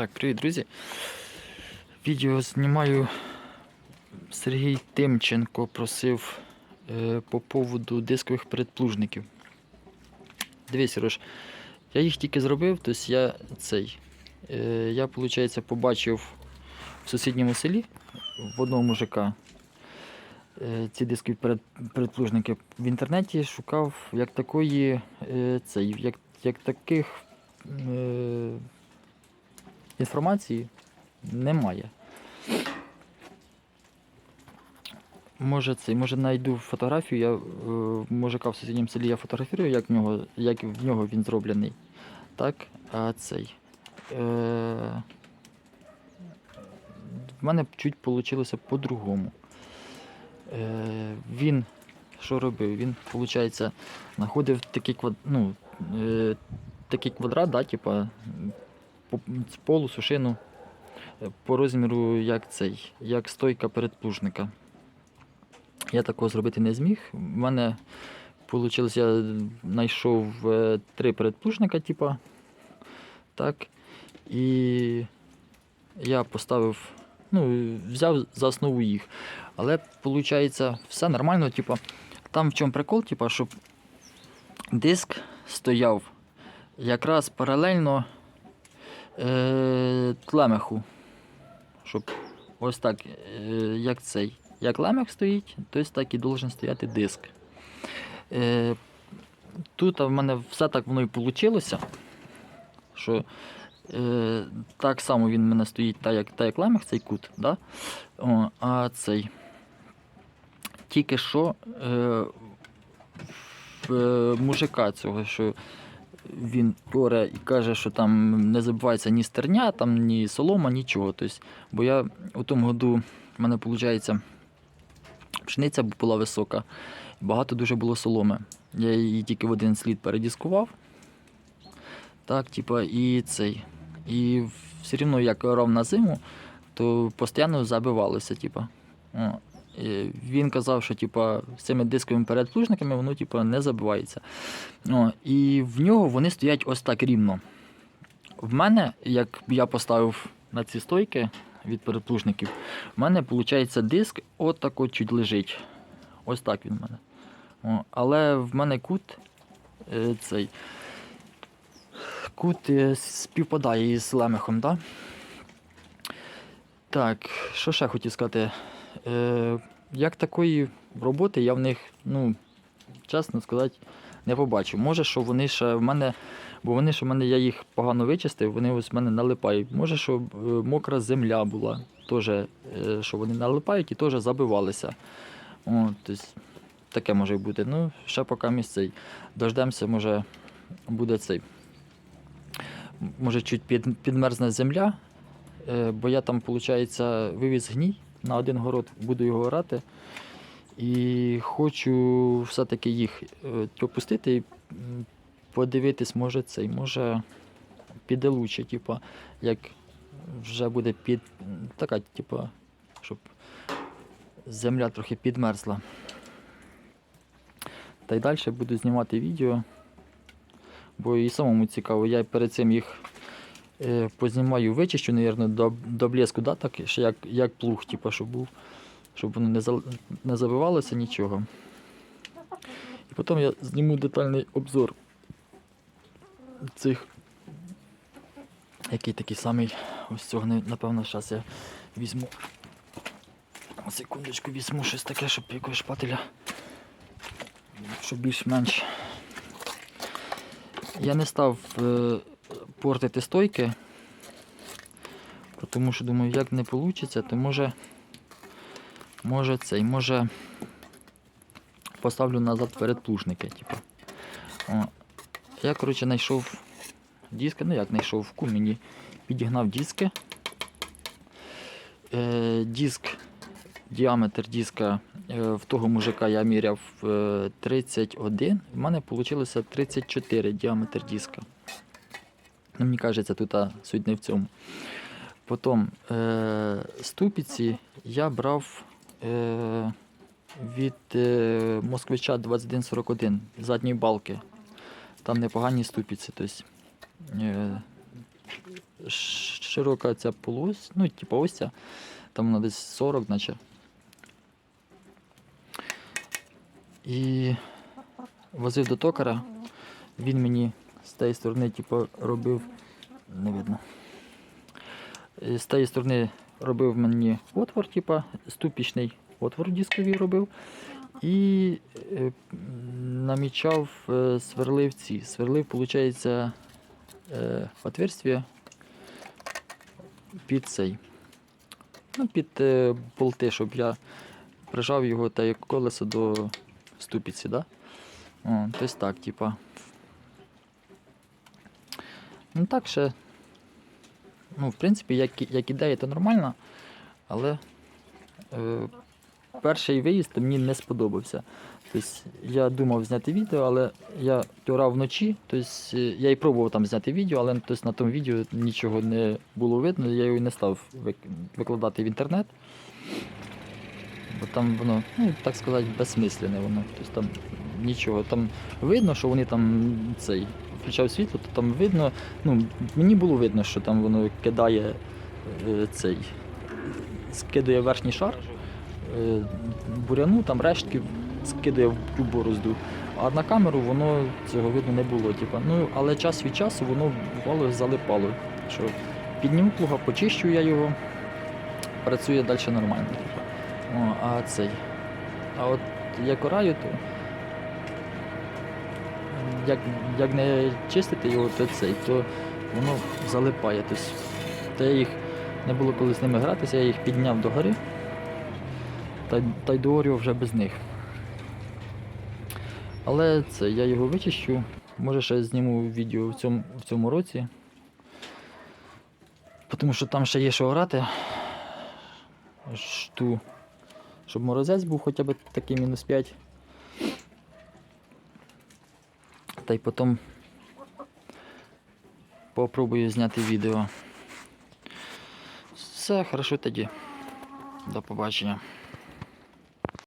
Так, привіт, друзі. Відео знімаю. Сергій Тимченко просив е, по поводу дискових передплужників. Дивись, Рош, я їх тільки зробив, тобто я цей. Е, я, виходить, побачив в сусідньому селі в одного мужика е, ці дискові перед, передплужники. В інтернеті шукав як такої, е, цей, як, як таких. Е, інформації немає. Може це, може знайду фотографію, я е, мужика в сусідньому селі я фотографірую, як в нього, як в нього він зроблений. Так, а цей. Е, в мене чуть вийшло по-другому. Е, він що робив? Він, виходить, знаходив такий, квад... ну, е, квадрат, да, типа, полу сушину е, по розміру як цей, як стойка передплужника. Я такого зробити не зміг. У мене вийшло, я знайшов е, три передплужника, типа, так, і я поставив, ну, взяв за основу їх. Але виходить, все нормально, типа, там в чому прикол, типа, щоб диск стояв якраз паралельно е, тлемеху. Щоб ось так, е, як цей. Як лемех стоїть, то ось так і должен стояти диск. Е, тут в мене все так воно і вийшло, що е, так само він в мене стоїть, так як, так як лемех, цей кут. Да? О, а цей. Тільки що е, в е, мужика цього, що він поре і каже, що там не забувається ні стерня, там, ні солома, нічого. Тобто, бо я у тому году, в мене виходить, пшениця була висока, багато дуже було соломи. Я її тільки в один слід передіскував. Так, типа, і цей. І все рівно, як орав на зиму, то постійно забивалося. Типа. Він казав, що типа, з цими дисковими передплужниками воно типа, не забивається. О, і в нього вони стоять ось так рівно. В мене, як я поставив на ці стойки від передплужників, в мене виходить диск отак от чуть лежить. Ось так він в мене. О, але в мене кут е, цей. Кут е, співпадає із лемехом? Да? Так, що ще хотів сказати? Е, як такої роботи я в них, ну, чесно сказати, не побачив. Може, що вони ще в мене, бо вони ж в мене, я їх погано вичистив, вони ось в мене налипають. Може, що е, мокра земля була, теж, е, що вони налипають і теж забивалися. О, тобто, таке може бути. Ну, ще поки місцей. Дождемося, може, буде цей. Може, чуть під, підмерзне земля, бо я там, виходить, вивіз гній на один город, буду його орати. І хочу все-таки їх е, опустити і подивитись, може цей, може піде лучше, типу, як вже буде під така, типу, щоб земля трохи підмерзла. Та й далі буду знімати відео, бо і самому цікаво. Я перед цим їх е, познімаю, вичищу, мабуть, до, до блеску, да, так, ще як, як плуг, типу, щоб був, щоб воно не, зал- не забивалося нічого. І потім я зніму детальний обзор цих. Який такий самий. Ось цього, напевно, зараз я візьму. Секундочку, візьму щось таке, щоб якогось шпателя. Щоб більш-менш. Я не став е, портити стойки, тому що думаю, як не вийде, то може, може цей, може поставлю назад передплужники. Типу. О. Я, коротше, знайшов диски, ну як знайшов в кумені, підігнав диски. Е, диск, діаметр диска е, в того мужика я міряв е, 31, в мене вийшло 34 діаметр диска. Ну, мені кажеться, тут суть не в цьому. Потім е, ступиці я брав е, від е, москвича 2141 задньої балки. Там непогані ступиці. Тобто, е, широка ця полуось, ну, типу ось ця, там вона десь 40, наче. І возив до токара, він мені з тієї сторони, типу, робив, не видно. Е, З тієї сторони робив мені отвор, типу, ступічний отвор дисковий робив. І е, намічав е, сверлив ці. Сверлив, виходить, отверстие під цей. Ну, під болти, щоб я прижав його та як колесо до ступиці, да? О, тобто так, типа. Ну так ще. Ну, в принципі, як, як ідея, то нормально, але е, перший виїзд мені не сподобався. Тобто, я думав зняти відео, але я тюрав вночі. Тобто, е, я і пробував там зняти відео, але тобто, на тому відео нічого не було видно, я його не став викладати в інтернет. Бо там воно, ну, так сказати, безсмисленне воно. Тобто там нічого. Там видно, що вони там цей включав світло, то там видно. Ну, мені було видно, що там воно кидає е, цей, скидає верхній шар е, буряну, там рештки скидає в ту борозду. А на камеру воно цього видно не було. Типу. Ну, але час від часу воно бувало залипало. Що підніму плуга, почищу я його, працює далі нормально. Типу. О, а цей. А от як ораю, то як, як не чистити його, то цей, то воно залипає. Тобто, та я їх не було коли з ними гратися, я їх підняв до гори та, та й доорював вже без них. Але це я його вичищу. Може ще зніму відео в цьому, в цьому році. Тому що там ще є що орати. Жду, щоб морозець був хоча б такий мінус 5. Та й потім попробую зняти відео. Все, хорошо тоді. До побачення.